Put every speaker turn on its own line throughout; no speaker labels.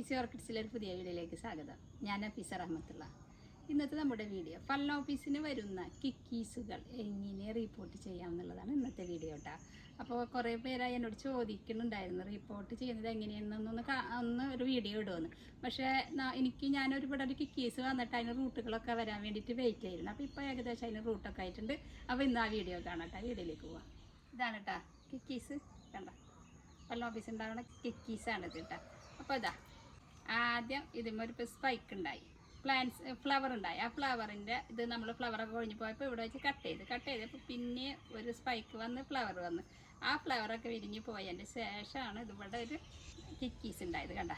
Fizzy ഓർക്കിഡ്സിലെ ഒരു പുതിയ വീഡിയോയിലേക്ക് സ്വാഗതം. ഞാൻ ഫിസ റഹ്മത്തുള്ള. ഇന്നത്തെ നമ്മുടെ വീഡിയോ ഫൽ ഓഫീസിന് വരുന്ന കിക്കീസുകൾ എങ്ങനെ റിപ്പോർട്ട് ചെയ്യാം എന്നുള്ളതാണ് ഇന്നത്തെ വീഡിയോ കേട്ടോ അപ്പോൾ കുറേ പേരായി എന്നോട് ചോദിക്കുന്നുണ്ടായിരുന്നു റിപ്പോർട്ട് ചെയ്യുന്നത് എങ്ങനെയാണെന്നൊന്ന് ഒന്ന് ഒരു വീഡിയോ ഇടുമെന്ന് പക്ഷേ എനിക്ക് ഞാൻ ഒരുപാട് ഒരു കിക്കീസ് വന്നിട്ട് അതിന് റൂട്ടുകളൊക്കെ വരാൻ വേണ്ടിയിട്ട് വെയിറ്റ് ആയിരുന്നു അപ്പോൾ ഇപ്പോൾ ഏകദേശം അതിന് റൂട്ടൊക്കെ ആയിട്ടുണ്ട്. അപ്പോൾ ഇന്ന് ആ വീഡിയോ കാണാം കേട്ടോ വീഡിയോയിലേക്ക് പോവാം. ഇതാണ് കേട്ടോ കിക്കീസ് കണ്ട? പല ഓഫീസ് ഉണ്ടാകുന്ന കിക്കീസാണ് കേട്ടോ അപ്പോൾ ഇതാ ആദ്യം ഇതിന്മേൽ ഒരു സ്പൈക്ക് ഉണ്ടായി പ്ലാന്റ്സ് ഫ്ലവർ ഉണ്ടായി. ആ ഫ്ലവറിന്റെ ഇത് നമ്മൾ ഫ്ലവറൊക്കെ കൊഴിഞ്ഞ് പോയപ്പോൾ ഇവിടെ വെച്ച് കട്ട് ചെയ്ത് കട്ട് ചെയ്തപ്പോൾ പിന്നെ ഒരു സ്പൈക്ക് വന്ന് ഫ്ലവർ വന്ന്. ആ ഫ്ലവറൊക്കെ വിരിഞ്ഞ് പോയതിന്റെ ശേഷമാണ് ഇതിവിടെ ഒരു കിക്കീസ് ഉണ്ടായത് കണ്ട.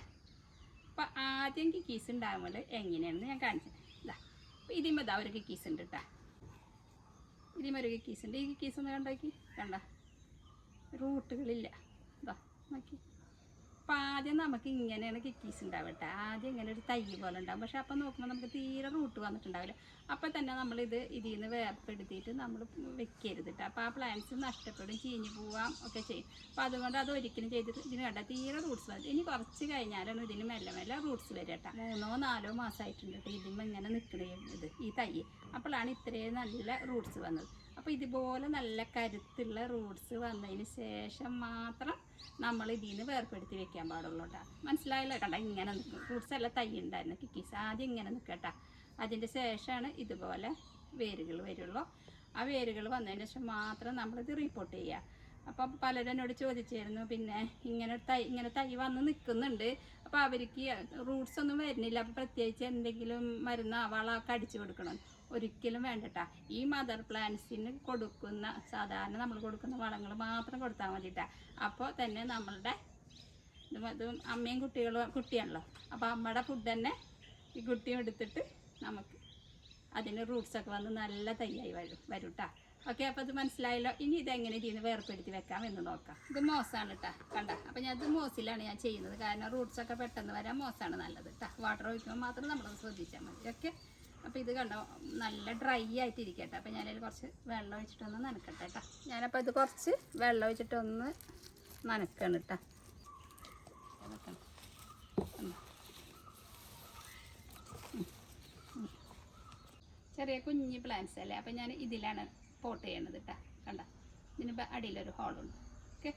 അപ്പോൾ ആദ്യം കിക്കീസ് ഉണ്ടാകുമ്പോൾ എങ്ങനെയാണെന്ന് ഞാൻ കാണിച്ചത് ഇതാ അപ്പോൾ ഇതിന് ഇതാ ഒരു കിക്കീസ് ഉണ്ട് കേട്ടോ ഇതിന് ഒരു കിക്കീസ് ഉണ്ട്. ഈ കിക്കീസ് ഒന്ന് കണ്ടാക്കി? കണ്ട? റൂട്ടുകളില്ല ഇതാ നോക്കി. അപ്പം ആദ്യം നമുക്ക് ഇങ്ങനെയാണ് കിക്കീസ് ഉണ്ടാവട്ടെ. ആദ്യം ഇങ്ങനെ ഒരു തൈ പോലെ ഉണ്ടാവും. പക്ഷെ അപ്പം നോക്കുമ്പോൾ നമുക്ക് തീരെ റൂട്ട് വന്നിട്ടുണ്ടാവില്ല. അപ്പം തന്നെ നമ്മളിത് ഇതിൽ നിന്ന് വേർപ്പെടുത്തിയിട്ട് നമ്മൾ വെക്കരുത് കേട്ടോ അപ്പോൾ ആ പ്ലാന്റ്സ് നഷ്ടപ്പെടും ചീഞ്ഞ് പോവാം ഒക്കെ ചെയ്യും. അപ്പോൾ അതുകൊണ്ട് അത് ഒരിക്കലും ചെയ്തിട്ട് ഇതിന് വേണ്ട. തീരെ റൂട്ട്സ് വന്നത് ഇനി കുറച്ച് കഴിഞ്ഞാലാണ് ഇതിന് മെല്ലെ മെല്ലെ റൂട്ട്സ് വരിക കേട്ടോ മൂന്നോ നാലോ മാസമായിട്ടുണ്ട് കേട്ടോ ഇതിമ്മ ഇങ്ങനെ നിൽക്കണേ ഇത് ഈ തൈ. അപ്പോഴാണ് ഇത്രയും നല്ല റൂട്ട്സ് വന്നത്. അപ്പോൾ ഇതുപോലെ നല്ല കരുത്തുള്ള റൂട്ട്സ് വന്നതിന് ശേഷം മാത്രം നമ്മൾ ഇതിൽ നിന്ന് വേർപ്പെടുത്തി വെക്കാൻ പാടുള്ളൂ കേട്ടോ മനസ്സിലായല്ലോ കണ്ട? ഇങ്ങനെ നിൽക്കും. ഫ്രൂട്ട്സ് എല്ലാം തൈ ഉണ്ടായിരുന്നു. കിക്കീസ് ആദ്യം ഇങ്ങനെ നിൽക്കട്ടെ അതിന്റെ ശേഷമാണ് ഇതുപോലെ വേരുകൾ വരുള്ളൂ. ആ വേരുകൾ വന്നതിന് ശേഷം മാത്രം നമ്മളിത് റിപ്പോർട്ട് ചെയ്യുക. അപ്പം പലരും എന്നോട് ചോദിച്ചിരുന്നു പിന്നെ ഇങ്ങനെ തൈ ഇങ്ങനെ തൈ വന്ന് നിൽക്കുന്നുണ്ട്. അപ്പോൾ അവർക്ക് റൂട്ട്സ് ഒന്നും വരുന്നില്ല. അപ്പോൾ പ്രത്യേകിച്ച് എന്തെങ്കിലും മരുന്ന് വളമൊക്കെ അടിച്ചു കൊടുക്കണം? ഒരിക്കലും വേണ്ടട്ടാ. ഈ മദർ പ്ലാന്റ്സിന് കൊടുക്കുന്ന സാധാരണ നമ്മൾ കൊടുക്കുന്ന വളങ്ങൾ മാത്രം കൊടുത്താൽ മതിട്ടാ. അപ്പോൾ തന്നെ നമ്മളുടെ ഇത് അമ്മയും കുട്ടികളും കുട്ടിയാണല്ലോ. അപ്പോൾ അമ്മയുടെ ഫുഡ് തന്നെ ഈ കുട്ടിയും എടുത്തിട്ട് നമുക്ക് അതിന് റൂട്ട്സൊക്കെ വന്ന് നല്ല തയ്യായി വരും വരും കേട്ടോ ഓക്കെ അപ്പോൾ ഇത് മനസ്സിലായല്ലോ? ഇനി ഇതെങ്ങനെ ഇതിൽ നിന്ന് വേർപ്പെടുത്തി വെക്കാം എന്ന് നോക്കാം. ഇത് മോസാണ് കേട്ടോ കണ്ട? അപ്പോൾ ഞാൻ ഇത് മോസിലാണ് ഞാൻ ചെയ്യുന്നത്. കാരണം റൂട്ട്സൊക്കെ പെട്ടെന്ന് വരാൻ മോസാണ് നല്ലത് കേട്ടോ വാട്ടർ ഒഴിക്കുമ്പോൾ മാത്രം നമ്മളത് ശ്രദ്ധിച്ചാൽ മതി. ഓക്കെ അപ്പോൾ ഇത് കണ്ടോ നല്ല ഡ്രൈ ആയിട്ട് ഇരിക്കട്ടെ അപ്പോൾ ഞാനതിൽ കുറച്ച് വെള്ളം ഒഴിച്ചിട്ടൊന്ന് നനക്കട്ടെ കേട്ടോ ഞാനപ്പോൾ ഇത് കുറച്ച് വെള്ളം ഒഴിച്ചിട്ടൊന്ന് നനക്കണം കേട്ടോ. ചെറിയ കുഞ്ഞ് പ്ലാന്റ്സ് അല്ലേ? അപ്പം ഞാൻ ഇതിലാണ് പോട്ട് ചെയ്യണത് കേട്ടോ കണ്ട? ഇതിനിപ്പോൾ അടിയിലൊരു ഹോളുണ്ട് ഓക്കെ?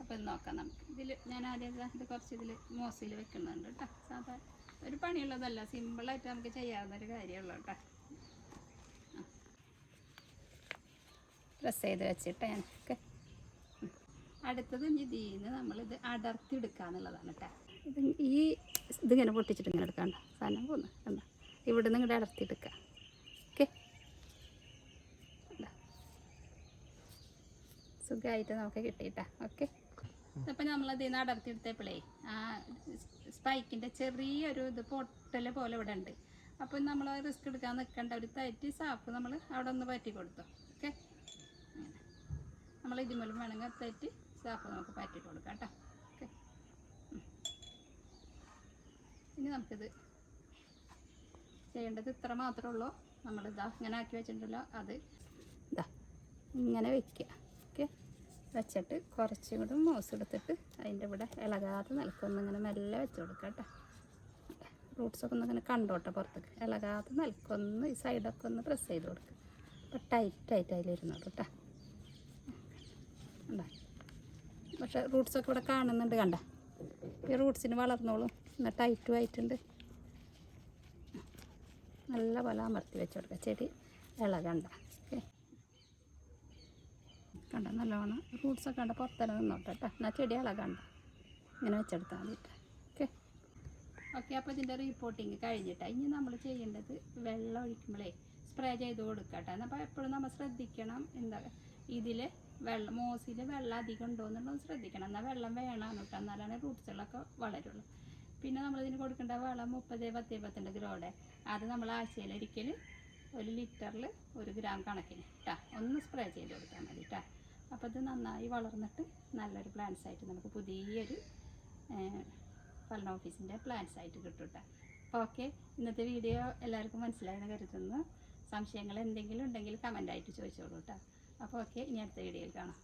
അപ്പോൾ ഇത് നോക്കാം നമുക്ക്. ഇതിൽ ഞാൻ ആദ്യം ഇത് കുറച്ച് ഇതിൽ മോസിൽ വെക്കുന്നുണ്ട് കേട്ടോ സാധാരണ ഒരു പണിയുള്ളതല്ല സിമ്പിളായിട്ട് നമുക്ക് ചെയ്യാവുന്ന ഒരു കാര്യമുള്ളൂ കേട്ടോ. പ്രസ് ചെയ്ത് വെച്ചിട്ട് ഓക്കെ അടുത്തത് നിന്ന് നമ്മളിത് അടർത്തി എടുക്കാന്നുള്ളതാണ് കേട്ടോ. ഇത് ഈ ഇതിങ്ങനെ പൊട്ടിച്ചിട്ട് ഇങ്ങനെ എടുക്കണ്ട സാധനം പോകുന്നു കണ്ട? ഇവിടെ നിന്ന് ഇങ്ങോട്ട് അടർത്തി എടുക്കുക ഓക്കെ സുഖമായിട്ട് നമുക്ക് കിട്ടിയിട്ടാ. ഓക്കെ? അപ്പം നമ്മളത് അടർത്തി എടുത്തപ്പോഴേ ആ സ്പൈക്കിന്റെ ചെറിയൊരു ഇത് പൊട്ടൽ പോലെ ഇവിടെ ഉണ്ട് അപ്പം നമ്മൾ റിസ്ക് എടുക്കാൻ നിൽക്കേണ്ട ഒരു തറ്റി സാപ്പ് നമ്മൾ അവിടെ ഒന്ന് പറ്റി കൊടുത്തു ഓക്കെ? നമ്മൾ ഇതുമൂലം വേണമെങ്കിൽ തെറ്റി സാപ്പ് നമുക്ക് പറ്റി കൊടുക്കാം കേട്ടോ ഓക്കെ? ഇനി നമുക്കിത് ചെയ്യേണ്ടത് ഇത്ര മാത്രമേ ഉള്ളൂ. നമ്മളിതാ ഇങ്ങനെ ആക്കി വെച്ചിട്ടുണ്ടല്ലോ അത് ഇതാ ഇങ്ങനെ വെക്കുക ഓക്കെ? വെച്ചിട്ട് കുറച്ചും കൂടെ മോസ് എടുത്തിട്ട് അതിന്റെ ഇവിടെ ഇളകാതെ നിലക്കൊന്ന് ഇങ്ങനെ മെല്ലെ വെച്ച് കൊടുക്കുക കേട്ടോ. റൂട്ട്സൊക്കെ ഒന്ന് ഇങ്ങനെ കണ്ടോട്ടെ പുറത്തേക്ക്? ഇളകാതെ നിൽക്കൊന്ന് ഈ സൈഡൊക്കെ ഒന്ന് പ്രസ് ചെയ്ത് കൊടുക്കുക അപ്പോൾ ടൈറ്റായിട്ട് അതിലിരുന്നോളൂ കേട്ടോ. കണ്ട? പക്ഷേ റൂട്ട്സൊക്കെ ഇവിടെ കാണുന്നുണ്ട് കണ്ട? ഈ റൂട്ട്സിന് വളർന്നോളും. എന്നാൽ ടൈറ്റും ആയിട്ടുണ്ട്. നല്ല പോലെ അമർത്തി വെച്ച് കൊടുക്കുക ചെടി ഇളകണ്ട. ഓക്കെ കണ്ട നല്ലോണം റൂട്ട്സൊക്കെ കണ്ട പുറത്തന്നെ നിന്നോട്ടെ കേട്ടോ എന്നാൽ ചെടി ഇളകണ്ട ഇങ്ങനെ വെച്ചെടുത്താൽ മതി ഓക്കെ? ഓക്കെ അപ്പോൾ ഇതിന്റെ റിപ്പോർട്ടിങ് കഴിഞ്ഞിട്ടാ. ഇനി നമ്മൾ ചെയ്യേണ്ടത് വെള്ളം ഒഴിക്കുമ്പോഴേ സ്പ്രേ ചെയ്ത് കൊടുക്കുക കേട്ടോ അപ്പോൾ എപ്പോഴും നമ്മൾ ശ്രദ്ധിക്കണം എന്താ ഇതിൽ വെള്ളം മോസിൽ വെള്ളം അധികം ഉണ്ടോ എന്നുള്ളത് ശ്രദ്ധിക്കണം. എന്നാൽ വെള്ളം വേണം കേട്ടോ എന്നാലാണ് റൂട്ട്സുകളൊക്കെ വളരുള്ളൂ. പിന്നെ നമ്മളിതിന് കൊടുക്കേണ്ട വളം മുപ്പത് പത്ത് പത്തിന്റെ ഗ്രോടെ അത് നമ്മൾ ആഴ്ചയിലൊരിക്കൽ ഒരു ലിറ്ററിൽ ഒരു ഗ്രാം കണക്കിന് കേട്ടോ ഒന്ന് സ്പ്രേ ചെയ്ത് കൊടുത്താൽ മതി കേട്ടോ അപ്പോൾ ഇത് നന്നായി വളർന്നിട്ട് നല്ലൊരു പ്ലാന്റ്സ് ആയിട്ട് നമുക്ക് പുതിയൊരു ഫലന ഓഫീസിന്റെ പ്ലാന്റ്സ് ആയിട്ട് കിട്ടും കേട്ടോ ഓക്കെ ഇന്നത്തെ വീഡിയോ എല്ലാവർക്കും മനസ്സിലായെന്ന് കരുതുന്നു. സംശയങ്ങൾ എന്തെങ്കിലും ഉണ്ടെങ്കിൽ കമന്റായിട്ട് ചോദിച്ചോളൂ കേട്ടോ അപ്പോൾ ഓക്കെ ഇനി അടുത്ത വീഡിയോയിൽ കാണാം.